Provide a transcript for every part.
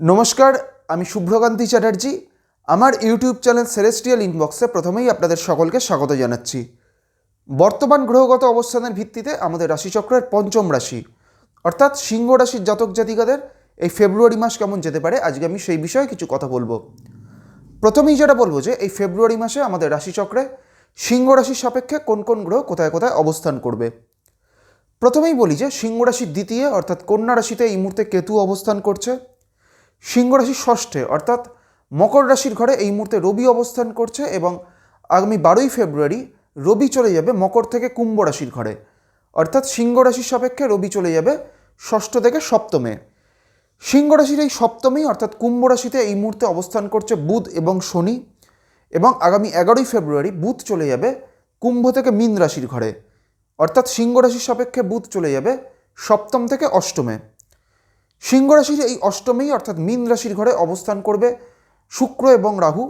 নমস্কার, আমি শুভ্রকান্তি চ্যাটার্জি। আমার ইউটিউব চ্যানেল সেলেস্টিয়াল ইনবক্সে প্রথমেই আপনাদের সকলকে স্বাগত জানাচ্ছি। বর্তমান গ্রহগত অবস্থানের ভিত্তিতে আমাদের রাশিচক্রের পঞ্চম রাশি, অর্থাৎ সিংহ রাশির জাতক জাতিকাদের এই ফেব্রুয়ারি মাস কেমন যেতে পারে, আজকে আমি সেই বিষয়ে কিছু কথা বলব। প্রথমেই যেটা বলব যে, এই ফেব্রুয়ারি মাসে আমাদের রাশিচক্রে সিংহ রাশির সাপেক্ষে কোন কোন গ্রহ কোথায় কোথায় অবস্থান করবে। প্রথমেই বলি যে, সিংহ রাশির দ্বিতীয়, অর্থাৎ কন্যা রাশিতে এই মুহূর্তে কেতু অবস্থান করছে। সিংহ রাশির ষষ্ঠে, অর্থাৎ মকর রাশির ঘরে এই মুহূর্তে রবি অবস্থান করছে এবং আগামী বারোই ফেব্রুয়ারি রবি চলে যাবে মকর থেকে কুম্ভ রাশির ঘরে। অর্থাৎ সিংহ রাশির সাপেক্ষে রবি চলে যাবে ষষ্ঠ থেকে সপ্তমে। সিংহ রাশির এই সপ্তমী, অর্থাৎ কুম্ভ রাশিতে এই মুহূর্তে অবস্থান করছে বুধ এবং শনি এবং আগামী এগারোই ফেব্রুয়ারি বুধ চলে যাবে কুম্ভ থেকে মীন রাশির ঘরে। অর্থাৎ সিংহ রাশির সাপেক্ষে বুধ চলে যাবে সপ্তম থেকে অষ্টমে। সিংহ রাশির এই অষ্টমেই, অর্থাৎ মীন রাশির ঘরে অবস্থান করবে শুক্র এবং রাহু।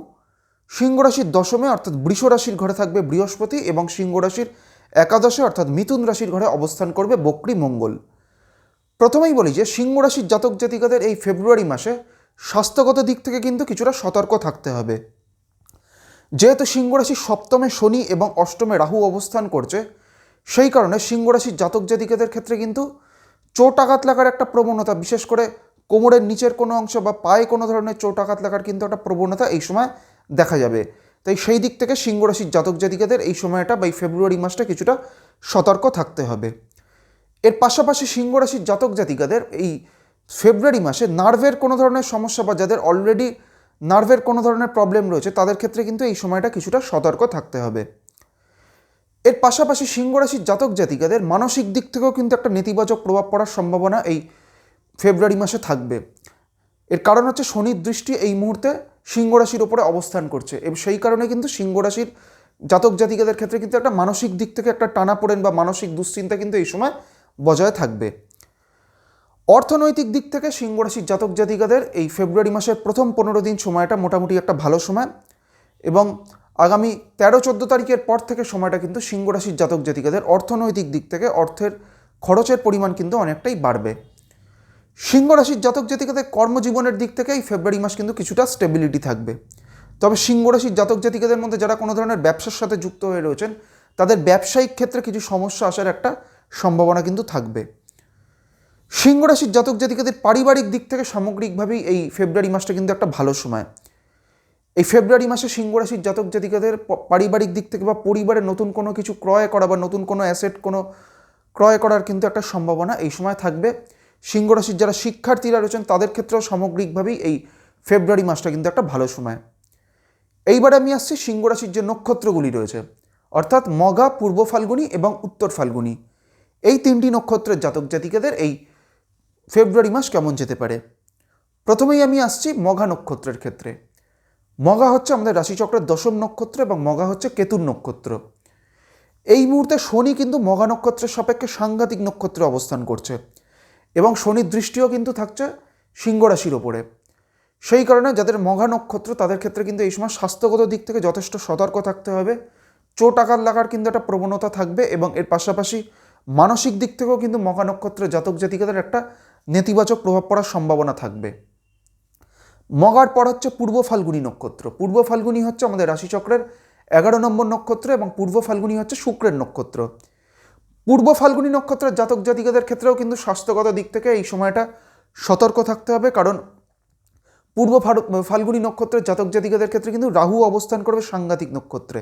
সিংহ রাশির দশমে, অর্থাৎ বৃষ রাশির ঘরে থাকবে বৃহস্পতি এবং সিংহ রাশির একাদশে, অর্থাৎ মিথুন রাশির ঘরে অবস্থান করবে বক্রী মঙ্গল। প্রথমেই বলি যে, সিংহ রাশির জাতক জাতিকাদের এই ফেব্রুয়ারি মাসে স্বাস্থ্যগত দিক থেকে কিন্তু কিছুটা সতর্ক থাকতে হবে। যেহেতু সিংহ রাশির সপ্তমে শনি এবং অষ্টমে রাহু অবস্থান করছে, সেই কারণে সিংহ রাশির জাতক জাতিকাদের ক্ষেত্রে কিন্তু চোট আঘাত লাগার একটা প্রবণতা, বিশেষ করে কোমরের নিচের কোনো অংশ বা পায়ে কোনো ধরনের চোট আঘাত লাগার কিন্তু একটা প্রবণতা এই সময় দেখা যাবে। তাই সেই দিক থেকে সিংহ রাশির জাতক জাতিকাদের এই সময়টা বা এই ফেব্রুয়ারি মাসটা কিছুটা সতর্ক থাকতে হবে। এর পাশাপাশি সিংহ রাশির জাতক জাতিকাদের এই ফেব্রুয়ারি মাসে নার্ভের কোনো ধরনের সমস্যা বা যাদের অলরেডি নার্ভের কোনো ধরনের প্রবলেম রয়েছে, তাদের ক্ষেত্রে কিন্তু এই সময়টা কিছুটা সতর্ক থাকতে হবে। এর পাশাপাশি সিংহ রাশির জাতক জাতিকাদের মানসিক দিক থেকেও কিন্তু একটা নেতিবাচক প্রভাব পড়ার সম্ভাবনা এই ফেব্রুয়ারি মাসে থাকবে। এর কারণ হচ্ছে শনির দৃষ্টি এই মুহূর্তে সিংহ রাশির ওপরে অবস্থান করছে এবং সেই কারণে কিন্তু সিংহ রাশির জাতক জাতিকাদের ক্ষেত্রে কিন্তু একটা মানসিক দিক থেকে একটা টানাপোড়েন বা মানসিক দুশ্চিন্তা কিন্তু এই সময় বজায় থাকবে। অর্থনৈতিক দিক থেকে সিংহ রাশির জাতক জাতিকাদের এই ফেব্রুয়ারি মাসের প্রথম পনেরো দিন সময়টা মোটামুটি একটা ভালো সময় এবং আগামী তেরো চোদ্দ তারিখের পর থেকে সময়টা কিন্তু সিংহ রাশির জাতক জাতিকাদের অর্থনৈতিক দিক থেকে অর্থের খরচের পরিমাণ কিন্তু অনেকটাই বাড়বে। সিংহ রাশির জাতক জাতিকাদের কর্মজীবনের দিক থেকে এই ফেব্রুয়ারি মাস কিন্তু কিছুটা স্টেবিলিটি থাকবে। তবে সিংহ রাশির জাতক জাতিকাদের মধ্যে যারা কোনো ধরনের ব্যবসার সাথে যুক্ত হয়ে রয়েছেন, তাদের ব্যবসায়িক ক্ষেত্রে কিছু সমস্যা আসার একটা সম্ভাবনা কিন্তু থাকবে। সিংহ রাশির জাতক জাতিকাদের পারিবারিক দিক থেকে সামগ্রিকভাবেই এই ফেব্রুয়ারি মাসটা কিন্তু একটা ভালো সময়। এই ফেব্রুয়ারি মাসে সিংহ রাশির জাতক জাতিকাদের পারিবারিক দিক থেকে বা পরিবারে নতুন কোনো কিছু ক্রয় করা বা নতুন কোনো অ্যাসেট কোনো ক্রয় করার কিন্তু একটা সম্ভাবনা এই সময় থাকবে। সিংহ রাশির যারা শিক্ষার্থীরা রয়েছেন, তাদের ক্ষেত্রেও সামগ্রিকভাবেই এই ফেব্রুয়ারি মাসটা কিন্তু একটা ভালো সময়। এইবারে আমি আসছি সিংহ রাশির যে নক্ষত্রগুলি রয়েছে, অর্থাৎ মগা পূর্ব ফাল্গুনি এবং উত্তর ফাল্গুনি। এই তিনটি নক্ষত্রের জাতক জাতিকাদের এই ফেব্রুয়ারি মাস কেমন যেতে পারে? প্রথমেই আমি আসছি মঘা নক্ষত্রের ক্ষেত্রে। মগা হচ্ছে আমাদের রাশিচক্রের দশম নক্ষত্র এবং মগা হচ্ছে কেতুর নক্ষত্র। এই মুহূর্তে শনি কিন্তু মগা নক্ষত্রের সাপেক্ষে সাংঘাতিক নক্ষত্রে অবস্থান করছে এবং শনির দৃষ্টিও কিন্তু থাকছে সিংহ রাশির ওপরে। সেই কারণে যাদের মঘা নক্ষত্র, তাদের ক্ষেত্রে কিন্তু এই সময় স্বাস্থ্যগত দিক থেকে যথেষ্ট সতর্ক থাকতে হবে। চোট, আঘাত লাগার কিন্তু একটা প্রবণতা থাকবে এবং এর পাশাপাশি মানসিক দিক থেকেও কিন্তু মঘা নক্ষত্রের জাতক জাতিকাদের একটা নেতিবাচক প্রভাব পড়ার সম্ভাবনা থাকবে। মগার পর হচ্ছে পূর্ব ফাল্গুনী নক্ষত্র। পূর্ব ফাল্গুনী হচ্ছে আমাদের রাশিচক্রের এগারো নম্বর নক্ষত্র এবং পূর্ব ফাল্গুনী হচ্ছে শুক্রের নক্ষত্র। পূর্ব ফাল্গুনী নক্ষত্রের জাতক জাতিকাদের ক্ষেত্রেও কিন্তু স্বাস্থ্যগত দিক থেকে এই সময়টা সতর্ক থাকতে হবে, কারণ পূর্ব ফাল্গুনী নক্ষত্রের জাতক জাতিকাদের ক্ষেত্রে কিন্তু রাহু অবস্থান করবে সাংঘাতিক নক্ষত্রে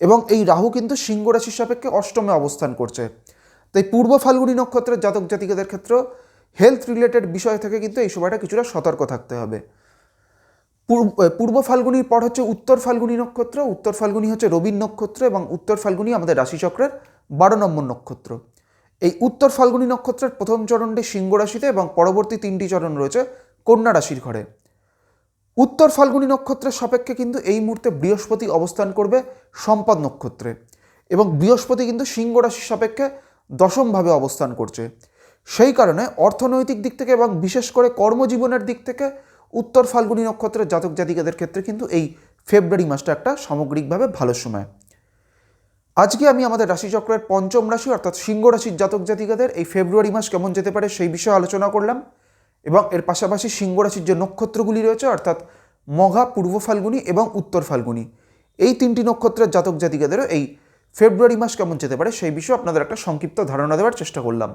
এবং এই রাহু কিন্তু সিংহ রাশির সাপেক্ষে অষ্টমে অবস্থান করছে। তাই পূর্ব ফাল্গুনী নক্ষত্রের জাতক জাতিকাদের ক্ষেত্রেও হেলথ রিলেটেড বিষয় থেকে কিন্তু এই সময়টা কিছুটা সতর্ক থাকতে হবে। পূর্ব ফাল্গুনির পর হচ্ছে উত্তর ফাল্গুনি নক্ষত্র, উত্তর ফাল্গুনি হচ্ছে রবির নক্ষত্র এবং উত্তর ফাল্গুনি আমাদের রাশিচক্রের বারো নম্বর নক্ষত্র। এই উত্তর ফাল্গুনি নক্ষত্রের প্রথম চরণটি সিংহ রাশিতে এবং পরবর্তী তিনটি চরণ রয়েছে কন্যা রাশির ঘরে। উত্তর ফাল্গুনি নক্ষত্রের সাপেক্ষে কিন্তু এই মুহূর্তে বৃহস্পতি অবস্থান করবে সম্পদ নক্ষত্রে এবং বৃহস্পতি কিন্তু সিংহ রাশির সাপেক্ষে দশমভাবে অবস্থান করছে। সেই কারণে অর্থনৈতিক দিক থেকে এবং বিশেষ করে কর্মজীবনের দিক থেকে উত্তর ফাল্গুনী নক্ষত্রের জাতক জাতিকাদের ক্ষেত্রে কিন্তু এই ফেব্রুয়ারি মাসটা একটা সামগ্রিকভাবে ভালো সময়। আজকে আমি আমাদের রাশিচক্রের পঞ্চম রাশি অর্থাৎ সিংহ রাশির জাতক জাতিকাদের এই ফেব্রুয়ারি মাস কেমন যেতে পারে সেই বিষয়ে আলোচনা করলাম এবং এর পাশাপাশি সিংহ রাশির যে নক্ষত্রগুলি রয়েছে অর্থাৎ মঘা, পূর্ব ফাল্গুনি এবং উত্তর ফাল্গুনি, এই তিনটি নক্ষত্রের জাতক জাতিকাদেরও এই ফেব্রুয়ারি মাস কেমন যেতে পারে সেই বিষয়ে আপনাদের একটা সংক্ষিপ্ত ধারণা দেওয়ার চেষ্টা করলাম।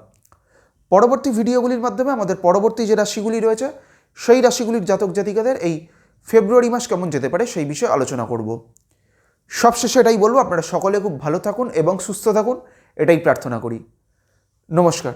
পরবর্তী ভিডিওগুলির মাধ্যমে আমাদের পরবর্তী যে রাশিগুলি রয়েছে সেই রাশিগুলির জাতক জাতিকাদের এই ফেব্রুয়ারি মাস কেমন যেতে পারে সেই বিষয়ে আলোচনা করব। সবশেষে এটাই বলব, আপনারা সকলে খুব ভালো থাকুন এবং সুস্থ থাকুন, এটাই প্রার্থনা করি। নমস্কার।